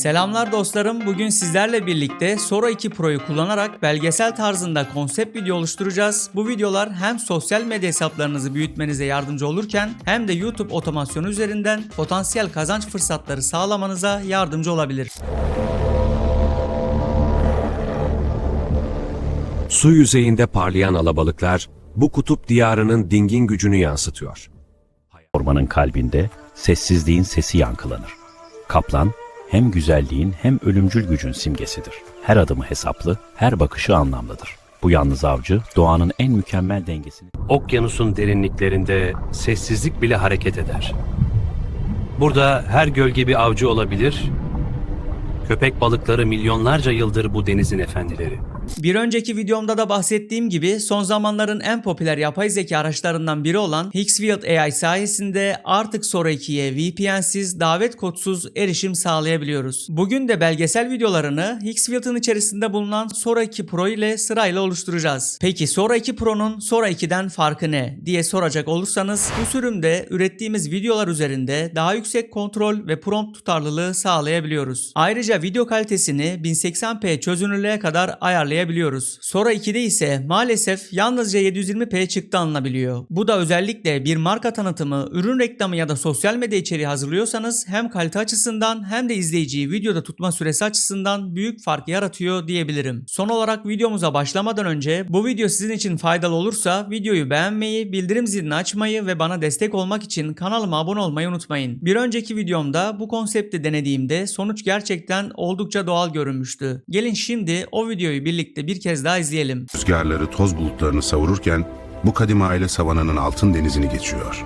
Selamlar dostlarım. Bugün sizlerle birlikte Sora 2 Pro'yu kullanarak belgesel tarzında konsept video oluşturacağız. Bu videolar hem sosyal medya hesaplarınızı büyütmenize yardımcı olurken hem de YouTube otomasyonu üzerinden potansiyel kazanç fırsatları sağlamanıza yardımcı olabilir. Su yüzeyinde parlayan alabalıklar bu kutup diyarının dingin gücünü yansıtıyor. Ormanın kalbinde sessizliğin sesi yankılanır. Kaplan hem güzelliğin hem ölümcül gücün simgesidir. Her adımı hesaplı, her bakışı anlamlıdır. Bu yalnız avcı doğanın en mükemmel dengesini Okyanusun derinliklerinde sessizlik bile hareket eder. Burada her gölge bir avcı olabilir. Köpek balıkları milyonlarca yıldır bu denizin efendileri. Bir önceki videomda da bahsettiğim gibi son zamanların en popüler yapay zeka araçlarından biri olan Higgsfield AI sayesinde artık Sora 2'ye VPN'siz, davet kodsuz erişim sağlayabiliyoruz. Bugün de belgesel videolarını Higgsfield'ın içerisinde bulunan Sora 2 Pro ile sırayla oluşturacağız. Peki Sora 2 Pro'nun Sora 2'den farkı ne diye soracak olursanız bu sürümde ürettiğimiz videolar üzerinde daha yüksek kontrol ve prompt tutarlılığı sağlayabiliyoruz. Ayrıca video kalitesini 1080p çözünürlüğe kadar ayarlayabiliyoruz. Sora 2'de ise maalesef yalnızca 720p çıktı alınabiliyor. Bu da özellikle bir marka tanıtımı, ürün reklamı ya da sosyal medya içeriği hazırlıyorsanız hem kalite açısından hem de izleyiciyi videoda tutma süresi açısından büyük fark yaratıyor diyebilirim. Son olarak videomuza başlamadan önce bu video sizin için faydalı olursa videoyu beğenmeyi, bildirim zilini açmayı ve bana destek olmak için kanalıma abone olmayı unutmayın. Bir önceki videomda bu konsepti denediğimde sonuç gerçekten oldukça doğal görünmüştü. Gelin şimdi o videoyu birlikte bir kez daha izleyelim. Rüzgarları toz bulutlarını savururken bu kadim aile savananın altın denizini geçiyor.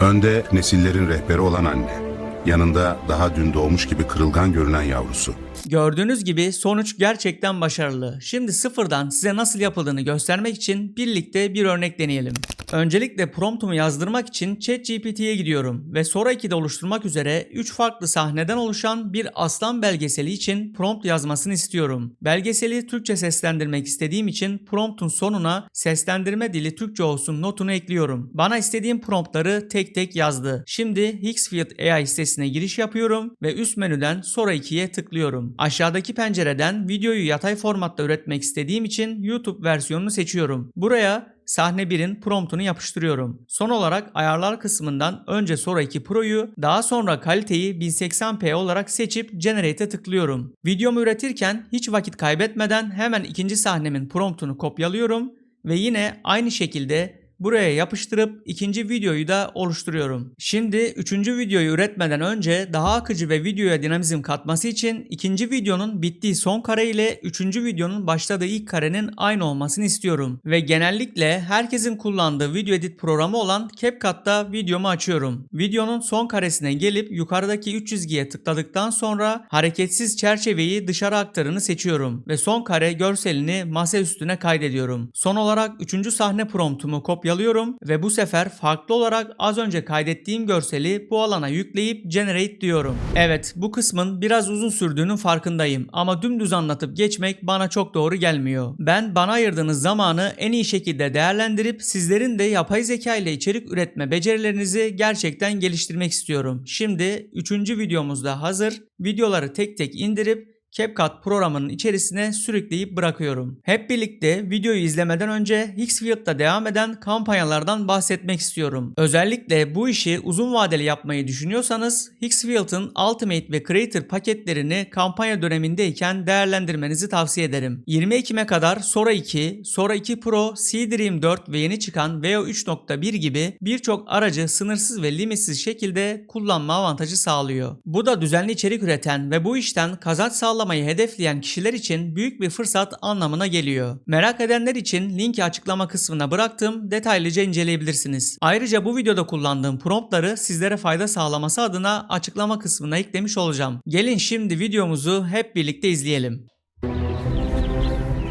Önde nesillerin rehberi olan anne. Yanında daha dün doğmuş gibi kırılgan görünen yavrusu. Gördüğünüz gibi sonuç gerçekten başarılı. Şimdi sıfırdan size nasıl yapıldığını göstermek için birlikte bir örnek deneyelim. Öncelikle promptumu yazdırmak için ChatGPT'ye gidiyorum ve Sora 2'de oluşturmak üzere 3 farklı sahneden oluşan bir aslan belgeseli için prompt yazmasını istiyorum. Belgeseli Türkçe seslendirmek istediğim için promptun sonuna seslendirme dili Türkçe olsun notunu ekliyorum. Bana istediğim promptları tek tek yazdı. Şimdi Higgsfield AI sitesine giriş yapıyorum ve üst menüden Sora 2'ye tıklıyorum. Aşağıdaki pencereden videoyu yatay formatta üretmek istediğim için YouTube versiyonunu seçiyorum. Buraya sahne 1'in promptunu yapıştırıyorum. Son olarak ayarlar kısmından önce Sora 2 Pro'yu daha sonra kaliteyi 1080p olarak seçip Generate'e tıklıyorum. Videomu üretirken hiç vakit kaybetmeden hemen ikinci sahnemin promptunu kopyalıyorum ve yine aynı şekilde buraya yapıştırıp ikinci videoyu da oluşturuyorum. Şimdi üçüncü videoyu üretmeden önce daha akıcı ve videoya dinamizm katması için ikinci videonun bittiği son kare ile üçüncü videonun başladığı ilk karenin aynı olmasını istiyorum. Ve genellikle herkesin kullandığı video edit programı olan CapCut'ta videomu açıyorum. Videonun son karesine gelip yukarıdaki 3 çizgiye tıkladıktan sonra hareketsiz çerçeveyi dışarı aktarını seçiyorum ve son kare görselini masa üstüne kaydediyorum. Son olarak üçüncü sahne promptumu kopyalıyorum ve bu sefer farklı olarak az önce kaydettiğim görseli bu alana yükleyip generate diyorum. Evet bu kısmın biraz uzun sürdüğünün farkındayım ama dümdüz anlatıp geçmek bana çok doğru gelmiyor. Ben bana ayırdığınız zamanı en iyi şekilde değerlendirip sizlerin de yapay zeka ile içerik üretme becerilerinizi gerçekten geliştirmek istiyorum. Şimdi 3. videomuz da hazır. Videoları tek tek indirip CapCut programının içerisine sürükleyip bırakıyorum. Hep birlikte videoyu izlemeden önce Higgsfield'da devam eden kampanyalardan bahsetmek istiyorum. Özellikle bu işi uzun vadeli yapmayı düşünüyorsanız Higgsfield'ın Ultimate ve Creator paketlerini kampanya dönemindeyken değerlendirmenizi tavsiye ederim. 20 Ekim'e kadar Sora 2, Sora 2 Pro, Seedream 4 ve yeni çıkan Veo 3.1 gibi birçok aracı sınırsız ve limitsiz şekilde kullanma avantajı sağlıyor. Bu da düzenli içerik üreten ve bu işten kazanç sağlamayı hedefleyen kişiler için büyük bir fırsat anlamına geliyor. Merak edenler için linki açıklama kısmına bıraktım. Detaylıca inceleyebilirsiniz. Ayrıca bu videoda kullandığım promptları sizlere fayda sağlaması adına açıklama kısmına eklemiş olacağım. Gelin şimdi videomuzu hep birlikte izleyelim.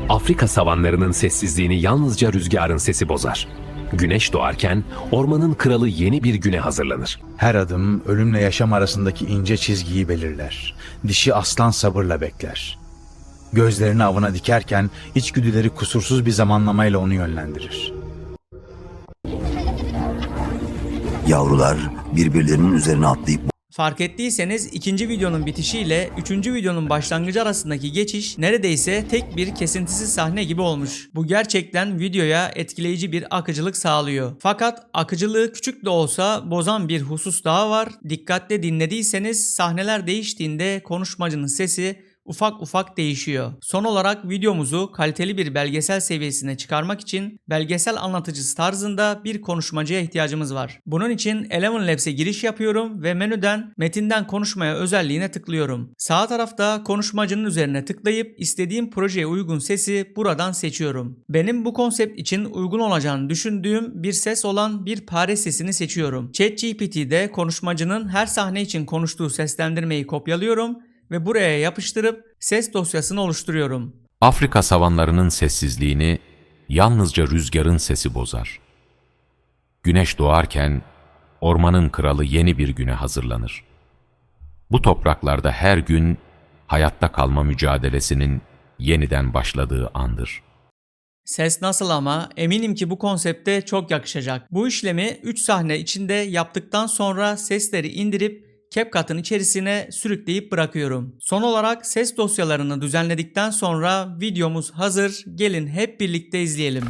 Afrika savanlarının sessizliğini yalnızca rüzgarın sesi bozar. Güneş doğarken ormanın kralı yeni bir güne hazırlanır. Her adım ölümle yaşam arasındaki ince çizgiyi belirler. Dişi aslan sabırla bekler. Gözlerini avına dikerken içgüdüleri kusursuz bir zamanlamayla onu yönlendirir. Yavrular birbirlerinin üzerine atlayıp Fark ettiyseniz ikinci videonun bitişiyle üçüncü videonun başlangıcı arasındaki geçiş neredeyse tek bir kesintisiz sahne gibi olmuş. Bu gerçekten videoya etkileyici bir akıcılık sağlıyor. Fakat akıcılığı küçük de olsa bozan bir husus daha var. Dikkatle dinlediyseniz sahneler değiştiğinde konuşmacının sesi ufak ufak değişiyor. Son olarak videomuzu kaliteli bir belgesel seviyesine çıkarmak için belgesel anlatıcısı tarzında bir konuşmacıya ihtiyacımız var. Bunun için Eleven Labs'e giriş yapıyorum ve menüden metinden konuşmaya özelliğine tıklıyorum. Sağ tarafta konuşmacının üzerine tıklayıp istediğim projeye uygun sesi buradan seçiyorum. Benim bu konsept için uygun olacağını düşündüğüm bir ses olan bir pare sesini seçiyorum. ChatGPT'de konuşmacının her sahne için konuştuğu seslendirmeyi kopyalıyorum ve buraya yapıştırıp ses dosyasını oluşturuyorum. Afrika savanlarının sessizliğini yalnızca rüzgarın sesi bozar. Güneş doğarken ormanın kralı yeni bir güne hazırlanır. Bu topraklarda her gün hayatta kalma mücadelesinin yeniden başladığı andır. Ses nasıl ama eminim ki bu konsepte çok yakışacak. Bu işlemi 3 sahne içinde yaptıktan sonra sesleri indirip CapCut'ın içerisine sürükleyip bırakıyorum. Son olarak ses dosyalarını düzenledikten sonra videomuz hazır. Gelin hep birlikte izleyelim.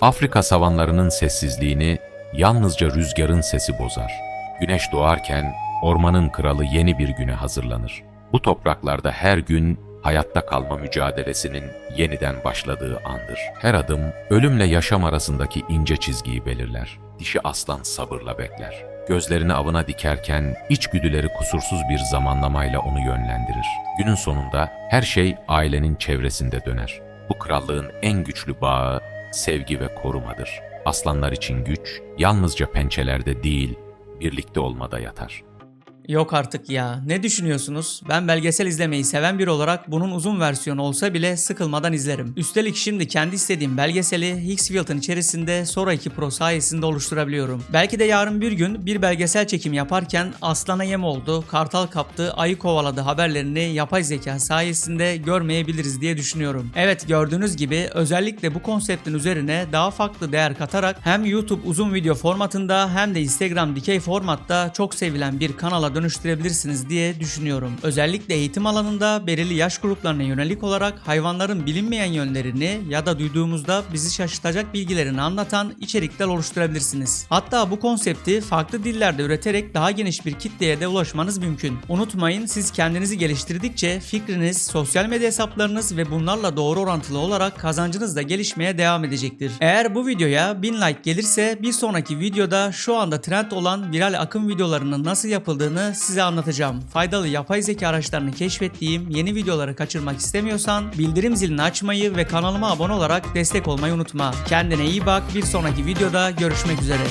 Afrika savanlarının sessizliğini yalnızca rüzgarın sesi bozar. Güneş doğarken ormanın kralı yeni bir güne hazırlanır. Bu topraklarda her gün hayatta kalma mücadelesinin yeniden başladığı andır. Her adım ölümle yaşam arasındaki ince çizgiyi belirler. Dişi aslan sabırla bekler. Gözlerini avına dikerken içgüdüleri kusursuz bir zamanlamayla onu yönlendirir. Günün sonunda her şey ailenin çevresinde döner. Bu krallığın en güçlü bağı sevgi ve korumadır. Aslanlar için güç yalnızca pençelerde değil, birlikte olmada yatar. Yok artık ya. Ne düşünüyorsunuz? Ben belgesel izlemeyi seven biri olarak bunun uzun versiyonu olsa bile sıkılmadan izlerim. Üstelik şimdi kendi istediğim belgeseli Higgsfield'ın içerisinde Sora 2 Pro sayesinde oluşturabiliyorum. Belki de yarın bir gün bir belgesel çekim yaparken aslana yem oldu, kartal kaptı, ayı kovaladı haberlerini yapay zeka sayesinde görmeyebiliriz diye düşünüyorum. Evet gördüğünüz gibi özellikle bu konseptin üzerine daha farklı değer katarak hem YouTube uzun video formatında hem de Instagram dikey formatta çok sevilen bir kanala dönüştürebilirsiniz diye düşünüyorum. Özellikle eğitim alanında belirli yaş gruplarına yönelik olarak hayvanların bilinmeyen yönlerini ya da duyduğumuzda bizi şaşırtacak bilgilerini anlatan içerikler oluşturabilirsiniz. Hatta bu konsepti farklı dillerde üreterek daha geniş bir kitleye de ulaşmanız mümkün. Unutmayın siz kendinizi geliştirdikçe fikriniz, sosyal medya hesaplarınız ve bunlarla doğru orantılı olarak kazancınız da gelişmeye devam edecektir. Eğer bu videoya 1000 like gelirse bir sonraki videoda şu anda trend olan viral akım videolarının nasıl yapıldığını size anlatacağım. Faydalı yapay zeka araçlarını keşfettiğim yeni videoları kaçırmak istemiyorsan bildirim zilini açmayı ve kanalıma abone olarak destek olmayı unutma. Kendine iyi bak. Bir sonraki videoda görüşmek üzere.